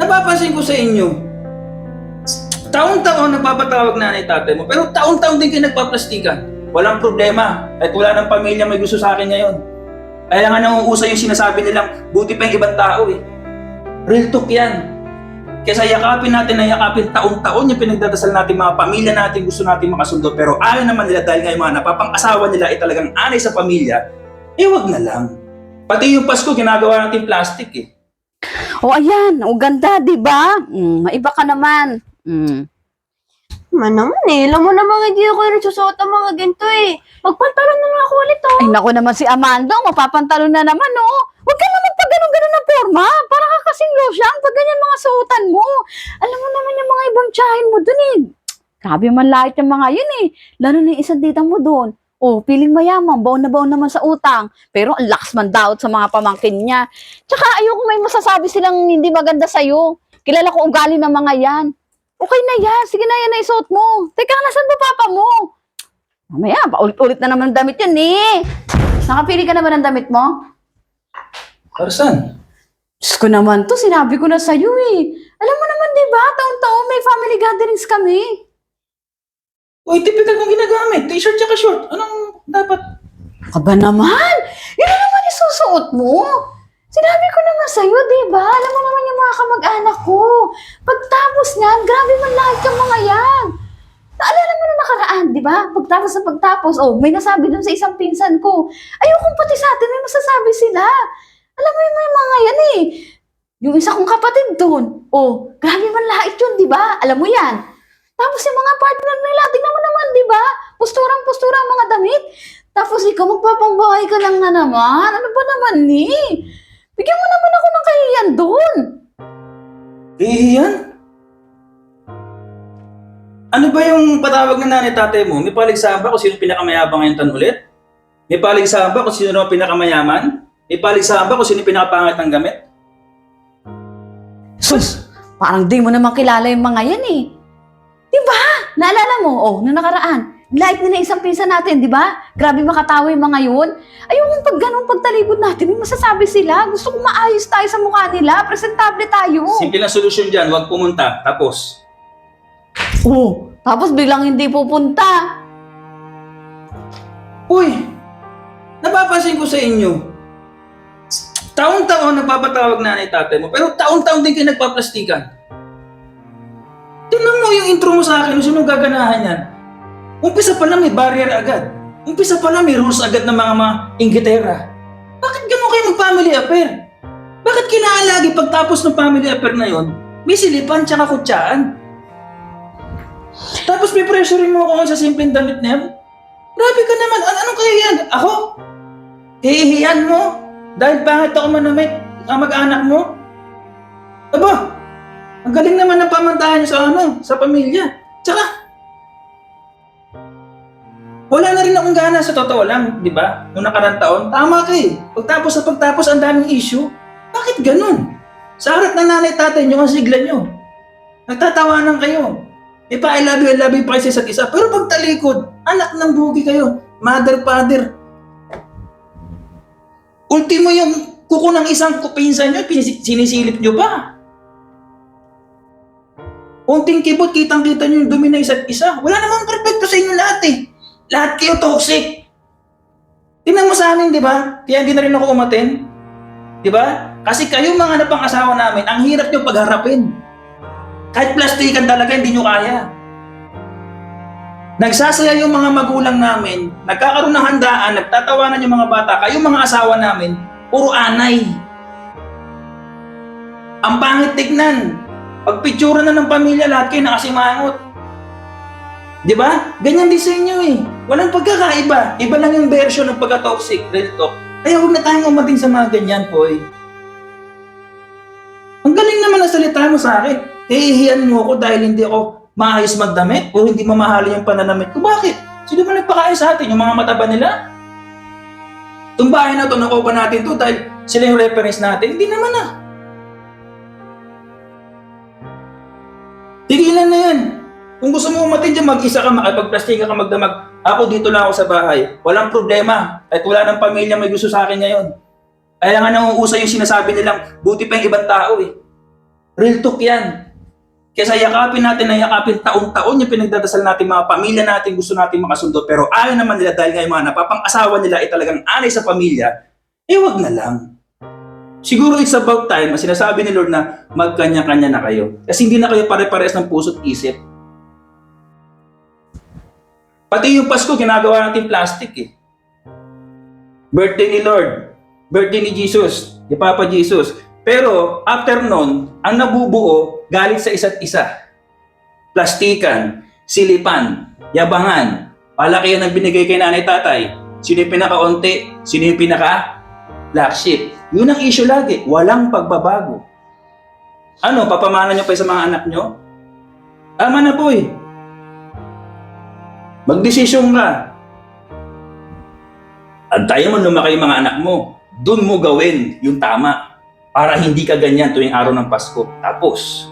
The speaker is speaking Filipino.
napapansin ko sa inyo, taon-taon nagpapatawag nanay tatay mo, pero taon-taon din kayo nagpaplastikan. Walang problema. Kahit wala ng pamilya may gusto sa akin ngayon. Kaya nga nauusa yung sinasabi nilang buti pa yung ibang tao eh. Real talk yan. Kesa yakapin natin na yakapin taon-taon yung pinagdadasal natin mga pamilya natin gusto natin makasundo pero ayaw naman nila dahil nga yung mga napapang-asawa nila ay talagang anay sa pamilya, eh wag na lang. Pati yung Pasko ginagawa natin plastic eh. O ayan, o ganda, di ba? Mm, maiba ka naman. Mm. Man naman eh. Alam mo naman hindi ako yung nagsusuot ng mga ganito eh. Magpantalon na lang ako ulit oh. Ay, naku naman si Amanda, mapapantalo na naman, oh. Huwag ka naman pag ganun-ganun na forma. Para ka kasing losyang pag ganyan mga suotan mo. Alam mo naman yung mga ibang tsahin mo dun eh. Grabe man lahit yung mga yun eh. Lalo na yung isang titang mo dun. Oh, piling mayaman, baon na baon naman sa utang. Pero ang lakas man daw sa mga pamangkin niya. Tsaka ayoko may masasabi silang hindi maganda sa'yo. Kilala ko ugali ng mga yan. Okay na yan. Sige na yan na isuot mo. Teka, nasan ba papa mo? Mamaya, paulit-ulit na naman ang damit yan eh. Nakapili ka naman ng damit mo? Karsan, Diyos ko naman to, sinabi ko na sa'yo eh. Alam mo naman, di ba? Taon-taon may family gatherings kami. Uy, typical kong ginagamit. T-shirt tsaka short. Anong dapat? Kaba naman! Yun na naman yung susuot mo. Sinabi ko na nga sa'yo, di ba? Alam mo naman yung mga kamag-anak ko. Pagtapos niyan, grabe man lahat yung mga yan. Naalala mo na nakaraan, di ba? Pagtapos na pagtapos, oh, may nasabi dun sa isang pinsan ko. Ayokong pati sa atin may masasabi sila. Alam mo yung may mga yan eh. Yung isa kong kapatid dun, oh, grabe man lahit yun, di ba? Alam mo yan. Tapos yung mga partner nila, tingnan mo naman, di ba? Posturang-postura ang mga damit. Tapos ikaw, magpapangbahay ka lang na naman. Ano ba naman ni? Bigyan mo naman ako ng kahiyan doon. Iyan? Ano ba yung patawag ng nanay tatay mo? May paligsahan ba kung sino pinakamayabang ngayon tan ulit? May paligsahan ba kung sino ang pinakamayaman? May paligsahan ba kung sino pinakapangit ng gamit? Sus, parang di mo naman kilala yung mga yan eh. Naalala mo, oh, nung nakaraan, light na na isang pinsa natin, di ba? Grabe makatawa yung mga yun. Ayun, pag ganun pagtalikod natin, may masasabi sila. Gusto ko maayos tayo sa mukha nila. Presentable tayo. Simple lang solusyon dyan, huwag pumunta. Tapos, Oh, tapos biglang hindi pupunta. Uy! Napapansin ko sa inyo. Taon-taon nagpapatawag nanay tatay mo, pero taon-taon din kayo nagpaplastikan. Tingnan mo yung intro mo sa akin, sino gaganahan yan. Umpisa pa lang may barrier agad. Umpisa pa lang may rules agad ng mga mga inggitera. Bakit ganun kayo mag-family affair? Bakit kailangan lagi pagtapos ng family affair na yon, may silipan tsaka kutsaan? Tapos may pressurein mo ako sa simpleng damit na? Grabe ka naman. An anong kaya yan? Ako? Hihihiyan mo? Dahil pangit ako manamit ang mag-anak mo? Aba, ang galing naman ng pamantayan niyo sa ano, sa pamilya. Tsaka, wala na rin akong gana sa totoo lang, di ba? Noong nakarang taon, tama ka eh. Pagtapos sa pagtapos, ang daming issue. Bakit ganun? Sa harap ng nanay tatay niyo, ang sigla niyo. Nagtatawanan kayo. May pa I love you, I love you pa kayo sa isa't isa. Pero pag talikod, anak ng bugi kayo. Mother, father. Ultimo yung kuko ng isang kupinsan nyo, pinis- sinisilip nyo pa. Unting kibot, kitang-kita nyo yung dumi ng isa't isa. Wala namang perfecto sa inyo lahat eh. Lahat kayo toxic. Tingnan mo sa amin, di ba? Kaya hindi na rin ako umaten. Di ba? Kasi kayo mga napang asawa namin, ang hirap nyo pagharapin. Kahit plastikan talaga, hindi nyo kaya. Nagsasaya yung mga magulang namin, nagkakaroon ng handaan, nagtatawanan yung mga bata, kayong mga asawa namin, puro anay. Ang pangit tignan. Pag picture na ng pamilya, lahat kayo nakasimangot. Di ba? Ganyan din sa inyo eh. Walang pagkakaiba. Iba lang yung version ng pagka-toxic, real talk. Kaya huwag na tayong umating sa mga ganyan, boy. Ang galing naman ang salita mo sa akin. Hihihiyan mo ako dahil hindi ako maayos magdamit o hindi mamahalin yung pananamit ko. Bakit? Sino ba nagpakain sa atin? Yung mga mataba nila? Bahay na to, nakuha natin to dahil sila yung reference natin? Hindi naman ah. Tigilan na yan. Kung gusto mo umatin dyan, mag-isa ka, makipagplastika ka, magdamag. Ako dito lang ako sa bahay. Walang problema. Kahit wala ng pamilya may gusto sa akin ngayon. Kaya nga nauusa yung sinasabi nilang, buti pa yung ibang tao eh. Real talk yan. Kesa yakapin natin na yakapin taon-taon yung pinagdadasal natin mga pamilya natin, gusto natin makasundo, pero ayaw naman nila dahil nga yung mga napapang-asawa nila ay talagang anay sa pamilya, eh wag na lang. Siguro it's about time na sinasabi ni Lord na magkanya-kanya na kayo. Kasi hindi na kayo pare-pares ng puso't isip. Pati yung Pasko, ginagawa natin plastic eh. Birthday ni Lord, birthday ni Jesus, ni Papa Jesus. Pero after nun, ang nabubuo galing sa isa't isa. Plastikan, silipan, yabangan, palaki yan ang binigay kay nanay tatay. Sino yung pinaka-unti? Sino yung pinaka black sheep? Yun ang issue lagi. Walang pagbabago. Ano, papamana nyo pa sa mga anak nyo? Tama na po eh. Magdesisyon ka. Antayin mo lumaki yung mga anak mo. Doon mo gawin yung tama para hindi ka ganyan tuwing araw ng Pasko. Tapos,